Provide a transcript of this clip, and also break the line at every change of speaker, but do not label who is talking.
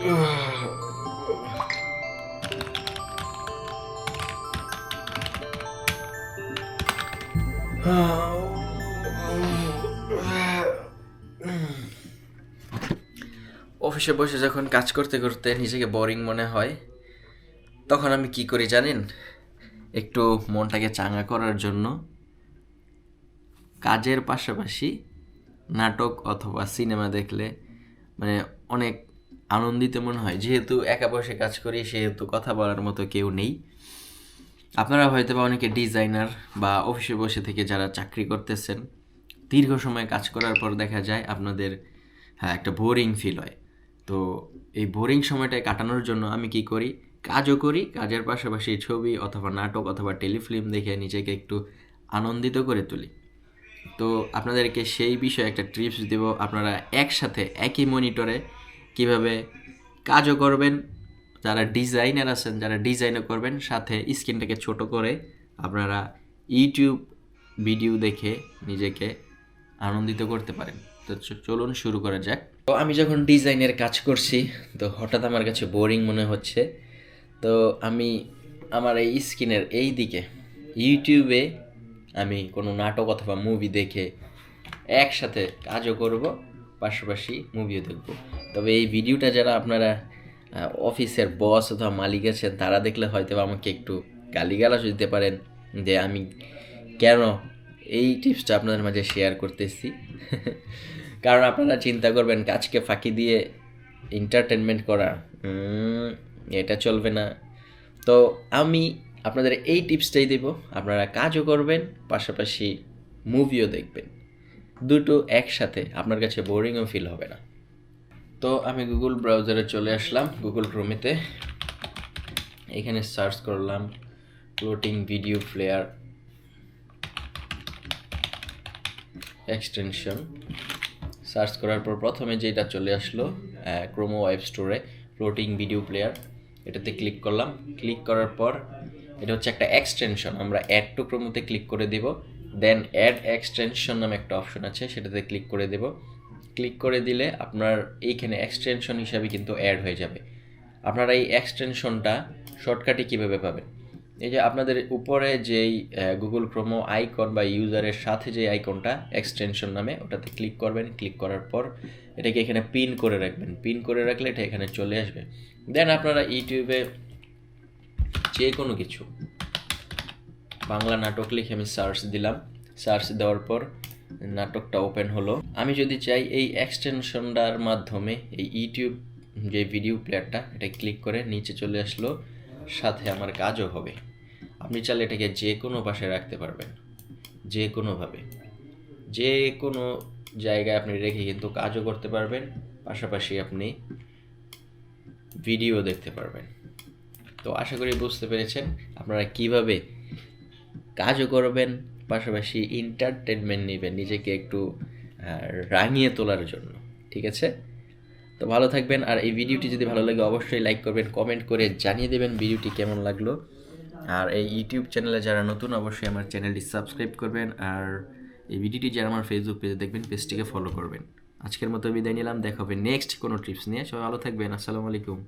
অফিসে বসে যখন কাজ করতে করতে নিজেকে বোরিং মনে হয়, তখন আমি কি করি জানেন? একটু মনটাকে চাঙ্গা করার জন্য কাজের পাশাপাশি নাটক অথবা সিনেমা দেখলে মানে অনেক আনন্দিত মনে হয়। যেহেতু একা বসে কাজ করি, সেহেতু কথা বলার মতো কেউ নেই। আপনারা হয়তো বা অনেকে ডিজাইনার বা অফিসে বসে থেকে যারা চাকরি করতেছেন, দীর্ঘ সময় কাজ করার পর দেখা যায় আপনাদের হ্যাঁ একটা বোরিং ফিল হয়। তো এই বোরিং সময়টা কাটানোর জন্য আমি কি করি? কাজও করি, কাজের পাশাপাশি ছবি অথবা নাটক অথবা টেলিফিল্ম দেখে নিজেকে একটু আনন্দিত করে তুলি। তো আপনাদেরকে সেই বিষয়ে একটা ট্রিপস দেব। আপনারা একসাথে একই মনিটরে কীভাবে কাজও করবেন, যারা ডিজাইনার আছেন, যারা ডিজাইনও করবেন, সাথে স্ক্রিনটাকে ছোট করে আপনারা ইউটিউব ভিডিও দেখে নিজেকে আনন্দিত করতে পারেন। তো চলুন শুরু করা যাক। তো আমি যখন ডিজাইনের কাজ করছি, তো হঠাৎ আমার কাছে বোরিং মনে হচ্ছে। তো আমি আমার এই স্ক্রিনের এই দিকে, ইউটিউবে আমি কোনো নাটক অথবা মুভি দেখে একসাথে কাজও করব। পাশাপাশি মুভিও দেখব। তবে এই ভিডিওটা যারা আপনারা অফিসের বস অথবা মালিক আছেন, তারা দেখলে হয়তো আমাকে একটু গালিগালাজ দিতে পারেন যে আমি কেন এই টিপসটা আপনাদের মাঝে শেয়ার করতেছি। কারণ আপনারা চিন্তা করবেন, কাজকে ফাঁকি দিয়ে এন্টারটেনমেন্ট করা এটা চলবে না। তো আমি আপনাদের এই টিপসটাই দেব। আপনারা কাজও করবেন, পাশাপাশি মুভিও দেখবেন। দুটো একসাথে আপনার কাছে বোরিংও ফিল হবে না। তো আমি গুগল ব্রাউজারে চলে আসলাম গুগল ক্রোমেতে এখানে সার্চ করলাম floating video player extension search করার পর প্রথমে যেটা চলে আসলো ক্রোমো ওয়েব স্টোরে ফ্লোটিং ভিডিও প্লেয়ার এটাতে ক্লিক করলাম। ক্লিক করার পর এটা হচ্ছে একটা এক্সটেনশন আমরা অ্যাড টু ক্রোমোতে ক্লিক করে দেব। দেন অ্যাড এক্সটেনশন নামে একটা অপশন আছে, সেটাতে ক্লিক করে দেব। ক্লিক করে দিলে আপনার এইখানে এক্সটেনশন হিসাবে কিন্তু অ্যাড হয়ে যাবে। আপনারা এই এক্সটেনশনটা শর্টকাটে কীভাবে পাবেন? এই যে আপনাদের উপরে যেই গুগল ক্রোমো আইকন বা ইউজারের সাথে যে আইকনটা এক্সটেনশন নামে, ওটাতে ক্লিক করবেন। ক্লিক করার পর এটাকে এখানে পিন করে রাখবেন। পিন করে রাখলে এটা এখানে চলে আসবে। দেন আপনারা ইউটিউবে যে কোনো কিছু বাংলা নাটক লিখে আমি সার্চ দিলাম। সার্চ দেওয়ার পর নাটকটা ওপেন হলো। আমি যদি চাই এই এক্সটেনশনটার মাধ্যমে এই ইউটিউব যে ভিডিও প্লেয়ারটা এটা ক্লিক করে নিচে চলে আসলো, সাথে আমার কাজও হবে। আপনি চাইলে এটাকে যে কোনো পাশে রাখতে পারবেন। যে কোনোভাবে। যে কোনো জায়গায় আপনি রেখে কিন্তু কাজও করতে পারবেন, পাশাপাশি আপনি ভিডিও দেখতে পারবেন। তো আশা করি বুঝতে পেরেছেন আপনারা কীভাবে কাজও করবেন, পাশাপাশি এন্টারটেনমেন্ট নেবেন, নিজেকে একটু রাঙিয়ে তোলার জন্য, ঠিক আছে? তো ভালো থাকবেন, আর এই ভিডিওটি যদি ভালো লাগে অবশ্যই লাইক করবেন কমেন্ট করে জানিয়ে দেবেন ভিডিওটি কেমন লাগল। আর এই ইউটিউব চ্যানেলে যারা নতুন, অবশ্যই আমার চ্যানেলটি সাবস্ক্রাইব করবেন, আর এই ভিডিওটি যারা আমার ফেসবুক পেজে দেখবেন পেজটিকে ফলো করবেন। আজকের মতো বিদায় নিলাম, দেখা হবে নেক্সট কোনো ট্রিপস নিয়ে। সবাই ভালো থাকবেন, আসসালামু আলাইকুম।